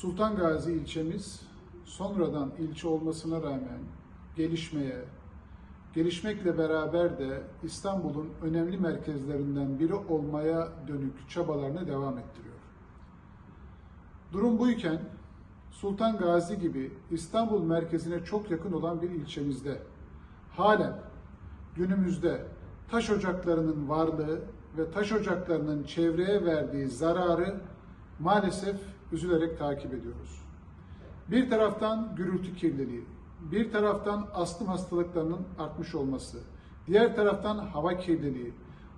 Sultan Gazi ilçemiz sonradan ilçe olmasına rağmen gelişmeye, gelişmekle beraber de İstanbul'un önemli merkezlerinden biri olmaya dönük çabalarını devam ettiriyor. Durum buyken Sultan Gazi gibi İstanbul merkezine çok yakın olan bir ilçemizde halen günümüzde taş ocaklarının varlığı ve taş ocaklarının çevreye verdiği zararı maalesef üzülerek takip ediyoruz. Bir taraftan gürültü kirliliği, bir taraftan astım hastalıklarının artmış olması, diğer taraftan hava kirliliği,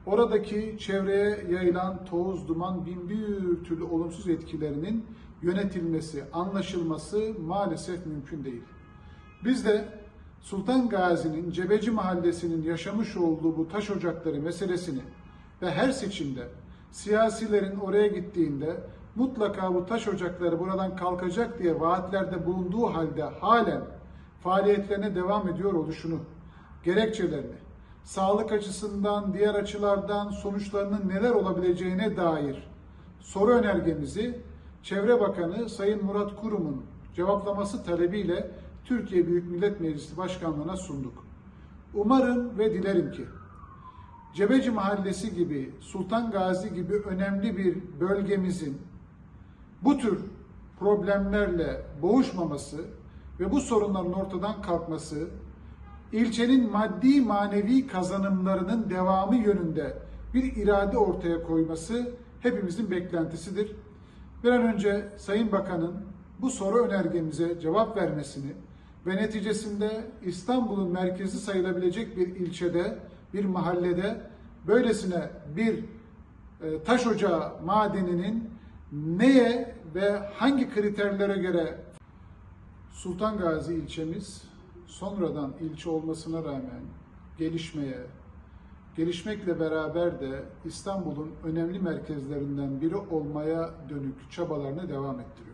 oradaki çevreye yayılan toz, duman, bin bir türlü olumsuz etkilerinin yönetilmesi, anlaşılması maalesef mümkün değil. Biz de Sultan Gazi'nin Cebeci Mahallesi'nin yaşamış olduğu bu taş ocakları meselesini ve her seçimde siyasilerin oraya gittiğinde mutlaka bu taş ocakları buradan kalkacak diye vaatlerde bulunduğu halde halen faaliyetlerine devam ediyor oluşunu, gerekçelerini, sağlık açısından, diğer açılardan sonuçlarının neler olabileceğine dair soru önergemizi Çevre Bakanı Sayın Murat Kurum'un cevaplaması talebiyle Türkiye Büyük Millet Meclisi Başkanlığı'na sunduk. Umarım ve dilerim ki Cebeci Mahallesi gibi, Sultan Gazi gibi önemli bir bölgemizin bu tür problemlerle boğuşmaması ve bu sorunların ortadan kalkması, ilçenin maddi manevi kazanımlarının devamı yönünde bir irade ortaya koyması hepimizin beklentisidir. Bir an önce Sayın Bakan'ın bu soru önergemize cevap vermesini ve neticesinde İstanbul'un merkezi sayılabilecek bir ilçede, bir mahallede böylesine bir e, taş ocağı madeninin neye ve hangi kriterlere göre Sultan Gazi ilçemiz sonradan ilçe olmasına rağmen gelişmeye, gelişmekle beraber de İstanbul'un önemli merkezlerinden biri olmaya dönük çabalarını devam ettiriyor.